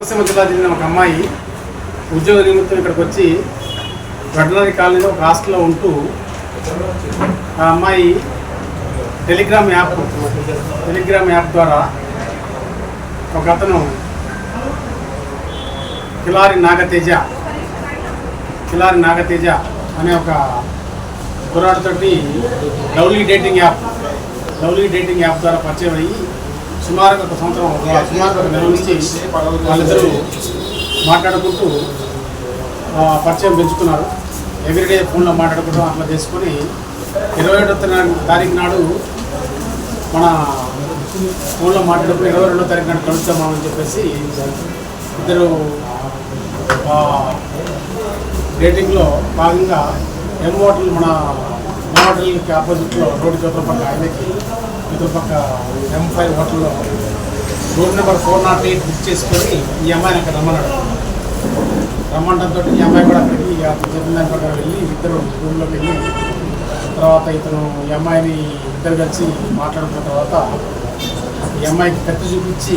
కోనసీమ జిల్లా చెందిన ఒక అమ్మాయి ఉద్యోగ నిమిత్తం ఇక్కడికి వచ్చి వెటనరీ కాలనీలో ఒక హాస్టల్లో ఉంటూ ఆ అమ్మాయి టెలిగ్రామ్ యాప్ టెలిగ్రామ్ యాప్ ద్వారా ఒక అతను కిలారి నాగతేజ కిలారి నాగతేజ అనే ఒక కుర్రాడితోటి lovely dating app lovely dating app ద్వారా పరిచయం అయ్యి సుమారు ఒక సంవత్సరం సుమారుగా నెల నుంచి వాళ్ళిద్దరూ మాట్లాడుకుంటూ పరిచయం పెంచుకున్నారు. ఎవ్రీడే ఫోన్లో మాట్లాడుకుంటూ అట్లా చేసుకొని ఇరవై ఏడో తారీఖు నాడు మన ఫోన్లో మాట్లాడుకుని ఇరవై రెండో తారీఖు నాడు కలుద్దామని చెప్పేసి ఇద్దరు డేటింగ్లో భాగంగా ఎం హోటల్ మన ఎం హోటల్కి ఆపోజిట్లో రోడ్డు ఎదురు పక్క ఆయనకి ఎదురుపక్క ఎం ఫైవ్ హోటల్లో room number four nought eight book చేసుకొని ఈ అమ్మాయిని అక్కడ రమ్మన్నాడు. రమ్మంటంతో ఈ అమ్మాయి కూడా అక్కడికి అతను చెప్పిన దాని ప్రకారం వెళ్ళి ఇద్దరు రూమ్లోకి వెళ్ళి తర్వాత ఇతను ఈ అమ్మాయిని ఇద్దరు కలిసి మాట్లాడుకున్న తర్వాత ఈ అమ్మాయికి కత్తి చూపించి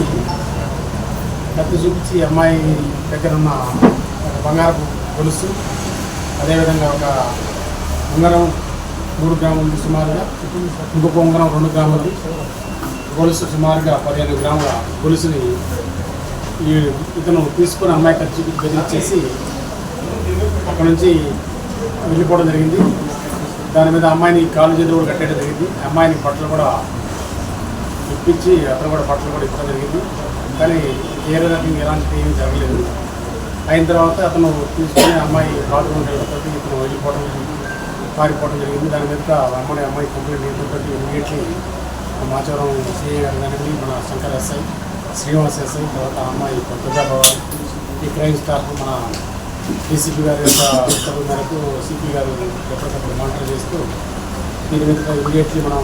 కత్తి చూపించి అమ్మాయి దగ్గర ఉన్న ఒక బంగారపు గొలుసు అదేవిధంగా ఒక ఉంగరం మూడు గ్రాములు సుమారుగా. ఇంకొక ఉంగరం రెండు గ్రాములు. గొలుసు సుమారుగా పదిహేను గ్రాముల గొలుసుని ఈ ఇతను తీసుకుని అమ్మాయి ఖర్చు బెదిరించేసి అక్కడ నుంచి వెళ్ళిపోవడం జరిగింది. దాని మీద అమ్మాయిని కాలు చేతులు కూడా కట్టేయడం జరిగింది. అమ్మాయిని బట్టలు కూడా ఇప్పించి అతను కూడా బట్టలు కూడా ఇవ్వడం జరిగింది. కానీ ఏ రకంగా ఎలాంటి ఏమీ జరగలేదు. అయిన తర్వాత అతను తీసుకుని అమ్మాయి బాత్రూమ్ వెళ్ళడంతో ఇతను వెళ్ళిపోవడం జరిగింది. పారిపోవడం జరిగింది. దాని మీద అమ్మాయి అమ్మాయి కంప్లైంట్ చేయడంతో ఇమీడియట్లీ మాచవరం సిఐ గారు కానివ్వండి మన శంకర్ ఎస్ఐ శ్రీనివాస్ ఎస్ఐ తర్వాత అమ్మాయి ప్రజాభవన్ ఈ క్రైమ్ స్టాఫ్ మన డీసీపీ గారి యొక్క ఉత్తర్వుల మేరకు సిపి గారు ఎప్పటికప్పుడు మానిటర్ చేస్తూ దీని మీద ఇమీడియట్లీ మనం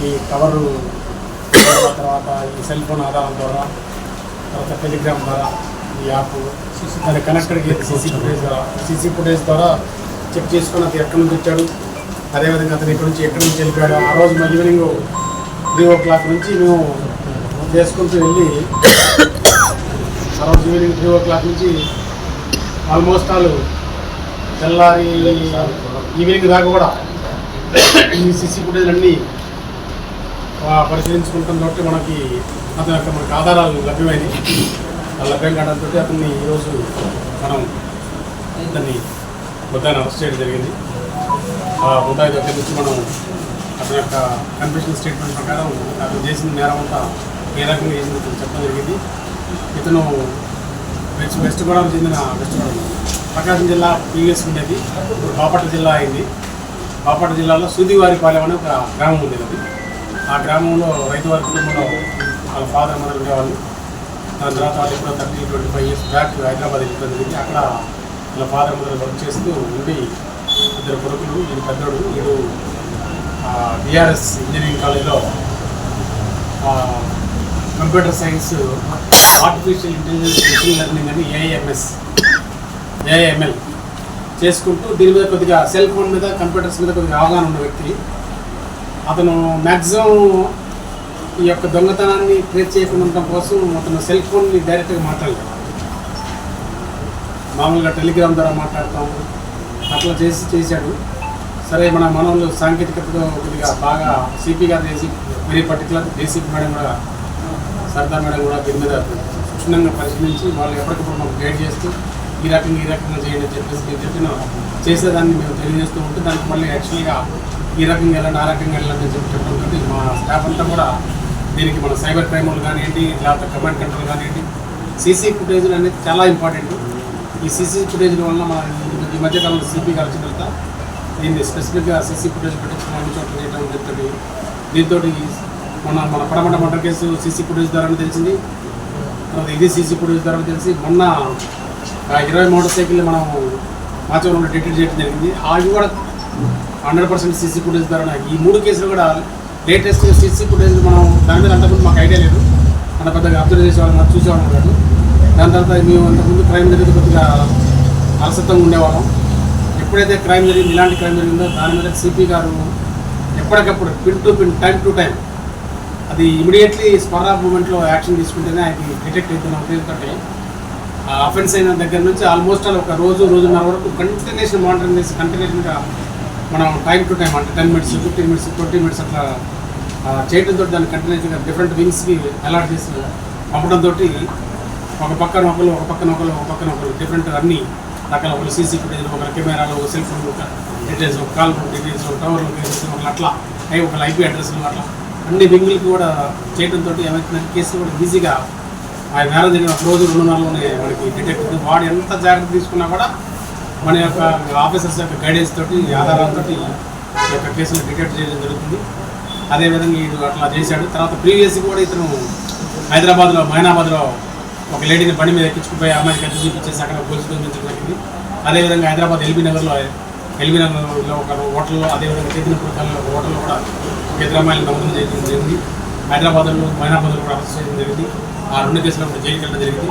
ఈ కవరు తర్వాత ఈ సెల్ ఫోన్ ఆధారం ద్వారా తర్వాత టెలిగ్రామ్ ద్వారా ఈ యాప్ దాని కనెక్టెడ్ సీసీ ఫుటేజ్ ద్వారా సీసీ ఫుటేజ్ ద్వారా చెక్ చేసుకుని అతను ఎక్కడి నుంచి వచ్చాడు? అదేవిధంగా అతను ఎక్కడి నుంచి ఎక్కడి నుంచి వెళ్ళిపోయాడు? ఆ రోజు మళ్ళీ ఈవినింగ్ త్రీ ఓ క్లాక్ నుంచి మేము చేసుకుంటూ వెళ్ళి ఆ రోజు ఈవినింగ్ త్రీ ఓ క్లాక్ నుంచి ఆల్మోస్ట్ ఆల్ తెల్లారి ఈవినింగ్ దాకా కూడా ఈ సిసి ఫుటేజ్ అన్నీ పరిశీలించుకుంటాం కాబట్టి మనకి అతని యొక్క మనకు ఆధారాలు లభ్యమైనవి. ఆ లభ్యం కావడంతో అతన్ని ఈరోజు మనం అతన్ని బుద్ధాన్ని అరెస్ట్ చేయడం జరిగింది. ఆ బుద్ధాయి దగ్గర నుంచి మనం అతని యొక్క కన్ఫెషన్ స్టేట్మెంట్ ప్రకారం అతను చేసిన నేరం అంతా ఏ రకంగా చేసింది చెప్పడం జరిగింది. ఇతను వెస్ట్ వెస్ట్ గోదావరి చెందిన వెస్ట్ గోదావరి ప్రకాశం జిల్లా ప్రీవియస్ ఉండేది. ఇప్పుడు బాపట్ల జిల్లా అయింది. బాపట్ల జిల్లాలో సూదివారిపాలెం అనే ఒక గ్రామం ఉంది అది. ఆ గ్రామంలో రైతు వారి కుటుంబంలో వాళ్ళ ఫాదర్ మదర్ ఉండేవాళ్ళు. దాని తర్వాత వాళ్ళు ఇప్పుడు thirty twenty five years back Hyderabad వెళ్ళిపోయింది జరిగింది. అక్కడ వాళ్ళ ఫాదర్ మదర్ వర్క్ చేస్తూ ఉండి ఇద్దరు కొడుకులు ఈయన పెద్దోడు వీడు బిఆర్ఎస్ ఇంజనీరింగ్ కాలేజ్లో computer science artificial intelligence machine learning అని ఏఐఎంఎస్ ఏఐఎంఎల్ చేసుకుంటూ దీని మీద కొద్దిగా సెల్ ఫోన్ మీద కంప్యూటర్స్ మీద కొద్దిగా అవగాహన ఉన్న వ్యక్తి. అతను మ్యాక్సిమం ఈ యొక్క దొంగతనాన్ని ట్రేస్ చేయకుండా ఉండటం కోసం అతను సెల్ ఫోన్ని డైరెక్ట్గా మాట్లాడలేదు. మామూలుగా టెలిగ్రామ్ ద్వారా మాట్లాడతాం అట్లా చేసి చేశాడు. సరే మన మనోళ్ళు సాంకేతికతతో కొద్దిగా బాగా సిపి గారు చేసి వెరీ పర్టికులర్ డీసీపీ మేడం కూడా సర్దార్ మేడం కూడా దీని మీద క్షుణ్ణంగా పరిశీలించి వాళ్ళు ఎప్పటికప్పుడు మాకు గైడ్ చేస్తూ ఈ రకంగా ఈ రకంగా చేయండి చెప్పేసి నేను చెప్పిన చేసేదాన్ని మేము తెలియజేస్తూ ఉంటే దానికి మళ్ళీ యాక్చువల్గా ఈ రకంగా వెళ్ళండి ఆ రకంగా వెళ్ళండి అని చెప్పి చెప్పడంతో మా స్టాఫ్ అంతా కూడా దీనికి మన సైబర్ క్రైమ్లు కానివ్వండి లేకపోతే కమాండ్ కంట్రోల్ కానివ్వండి సీసీ ఫుటేజ్ అనేది చాలా ఇంపార్టెంట్. ఈ సీసీ ఫుటేజ్ వల్ల మన ఈ మధ్యకాలంలో సిపి గారు వచ్చిన తర్వాత దీన్ని స్పెసిఫిక్గా సీసీ ఫుటేజ్ పెట్టించడం అన్ని చోట్ల చేయడం చెప్తుంది దీంతో మన మన పడమట మర్డర్ కేసు సీసీ ఫుటేజ్ ద్వారా తెలిసింది. తర్వాత ఇది సీసీ ఫుటేజ్ ద్వారా తెలిసి మొన్న ఇరవై మోటార్ సైకిల్ మనం మాచవరంలో డిటెక్ట్ చేయడం జరిగింది. అవి కూడా హండ్రెడ్ పర్సెంట్ సీసీ ఫుటేజ్ ద్వారా ఈ మూడు కేసులు కూడా లేటెస్ట్ సీసీ ఫుటేజ్ మనం దాని మీద అంతకుముందు మాకు ఐడియా లేదు. మన పెద్దగా అబ్జర్వ్ చేసేవాళ్ళం కాదు, చూసేవాళ్ళం కాదు దాని తర్వాత మేము అంతకుముందు క్రైమ్ జరిగితే కొద్దిగా అలసత్వంగా ఉండేవాళ్ళం. ఎప్పుడైతే క్రైమ్ జరిగింది ఇలాంటి క్రైమ్ జరిగిందో దాని మీద సిపి గారు ఎప్పటికప్పుడు pin to pin time to time అది ఇమీడియట్లీ స్పర్ ఆఫ్ మూమెంట్లో యాక్షన్ తీసుకుంటేనే ఆయనకి డిటెక్ట్ అవుతున్న ఉద్దేశంతో అఫెన్స్ అయిన దగ్గర నుంచి ఆల్మోస్ట్ అలా ఒక రోజు రోజున్నర వరకు కంటిన్యూషన్ మానిటరింగ్ చేసి కంటిన్యూషన్గా మనం టైం టు టైం అంటే ten minutes fifteen minutes twenty minutes అట్లా చేయడంతో దాన్ని కంటిన్యూస్గా డిఫరెంట్ వింగ్స్కి అలాట్ చేసి పంపడంతో ఒక పక్కన ఒకరు ఒక పక్కన ఒకరు ఒక పక్కన ఒకరు డిఫరెంట్ అన్ని రకాల ఒక సీసీ ఫుటేజ్ ఒక కెమెరాలు ఒక సెల్ ఫోన్ ఒక డీటెయిల్స్ ఒక కాల్ డీటెయిల్స్ ఒక టవర్ డీటెయిల్స్ ఒక అట్లా. అవి ఒక ఐపీ అడ్రస్లు అట్లా. అన్ని వింగులకి కూడా చేయడంతో ఏమవుతుందంటే కేసు కూడా ఈజీగా ఆ నేరం జరిగిన ఒక రోజు రెండు నెలలోనే మనకి డిటెక్ట్ అవుతుంది. వాడు ఎంత జాగ్రత్త తీసుకున్నా కూడా మన యొక్క ఆఫీసర్స్ యొక్క గైడెన్స్ తోటి ఆధారాలతో ఈ యొక్క కేసులు డిటెక్ట్ చేయడం జరుగుతుంది. అదేవిధంగా ఇది అట్లా చేశాడు. తర్వాత ప్రీవియస్ కూడా ఇతను హైదరాబాద్లో మైనాబాద్లో ఒక లేడీని బండి మీద ఎక్కించుకుపోయి అమ్మాయికి కత్తి చూపించేసి అక్కడ పోలీసు చూపించడం జరిగింది. అదేవిధంగా హైదరాబాద్ ఎల్బీ నగర్లో ఎల్బీ నగర్లో ఒక హోటల్లో అదేవిధంగా చేతినపూర్ కాలంలో ఒక హోటల్లో కూడా ఒక ఇద్దరు అమ్మాయిలు నమోదు చేయడం జరిగింది. హైదరాబాద్లో మైనాబాద్లో కూడా అరెస్ట్ చేయడం జరిగింది. ఆ రెండు కేసులు కూడా జైలుకి వెళ్ళడం జరిగింది.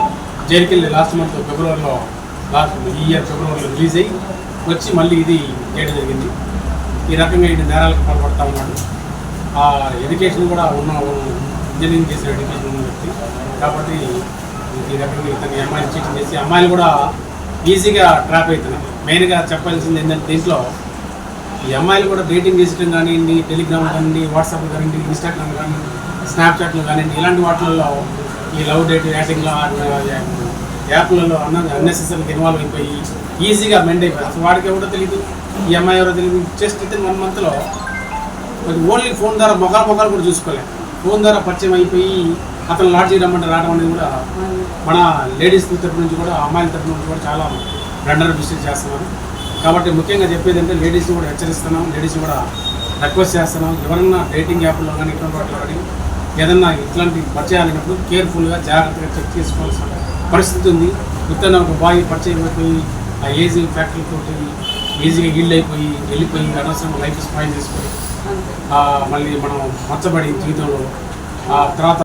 జైలుకి వెళ్ళి లాస్ట్ మంత్ ఫిబ్రవరిలో లాస్ట్ ఈ ఇయర్ ఫిబ్రవరిలో రిలీజ్ అయ్యి వచ్చి మళ్ళీ ఇది చేయడం జరిగింది. ఈ రకంగా ఈ నేరాలకు పాల్పడతా ఉన్నాడు. ఆ ఎడ్యుకేషన్ కూడా ఉన్న ఇంజనీరింగ్ చేసిన ఎడ్యుకేషన్ ఉన్న వ్యక్తి. కాబట్టి ఈ రకంగా ఇతని అమ్మాయిని చీటింగ్ చేసి అమ్మాయిలు కూడా ఈజీగా ట్రాప్ అవుతున్నారు. మెయిన్గా చెప్పాల్సింది ఏంటంటే దీంట్లో ఈ అమ్మాయిలు కూడా డేటింగ్ చేసడం కానివ్వండి టెలిగ్రామ్ కానివ్వండి వాట్సాప్ కానివ్వండి ఇన్స్టాగ్రామ్ కానీ స్నాప్చాట్లు కానివ్వండి ఇలాంటి వాటిల్లో ఈ లవ్ డేట్ యాటింగ్లో యాప్లలో అన్న అన్నెసెసరీకి ఇన్వాల్వ్ అయిపోయి ఈజీగా మెండ్ అయిపోయి అసలు వాడికి ఎవరో తెలియదు ఈ అమ్మాయి ఎవరో తెలియదు జస్ట్ ఇతను వన్ మంత్లో ఓన్లీ ఫోన్ ద్వారా మొగాలు మొఖాలు కూడా చూసుకోలేదు. ఫోన్ ద్వారా పరిచయం అయిపోయి అతను లాడ్జీ రమ్మంటే రావడం అనేది కూడా మన లేడీస్ తరపు నుంచి కూడా అమ్మాయిల తరపు నుంచి కూడా చాలా రెండర్ మిస్టేక్ చేస్తున్నారు. కాబట్టి ముఖ్యంగా చెప్పేది అంటే లేడీస్ని కూడా హెచ్చరిస్తున్నాం లేడీస్ని కూడా రిక్వెస్ట్ చేస్తున్నాం. ఎవరన్నా డేటింగ్ యాప్లో కానీ ఇటువంటి వాటిలో కానీ ఏదన్నా ఇట్లాంటి పరిచయాలు అయినప్పుడు కేర్ఫుల్గా జాగ్రత్తగా చెక్ చేసుకోవాల్సిన పరిస్థితి ఉంది. ఉత్తన ఒక బాయ్ పరిచయం అయిపోయి ఆ ఏజ్ ఫ్యాక్టరీతో ఈజీగా ఈల్డ్ అయిపోయి వెళ్ళిపోయి అనవసరంగా లైఫ్ స్పాయిల్ చేసుకొని మళ్ళీ మనం మచ్చబడి జీవితంలో ఆ తర్వాత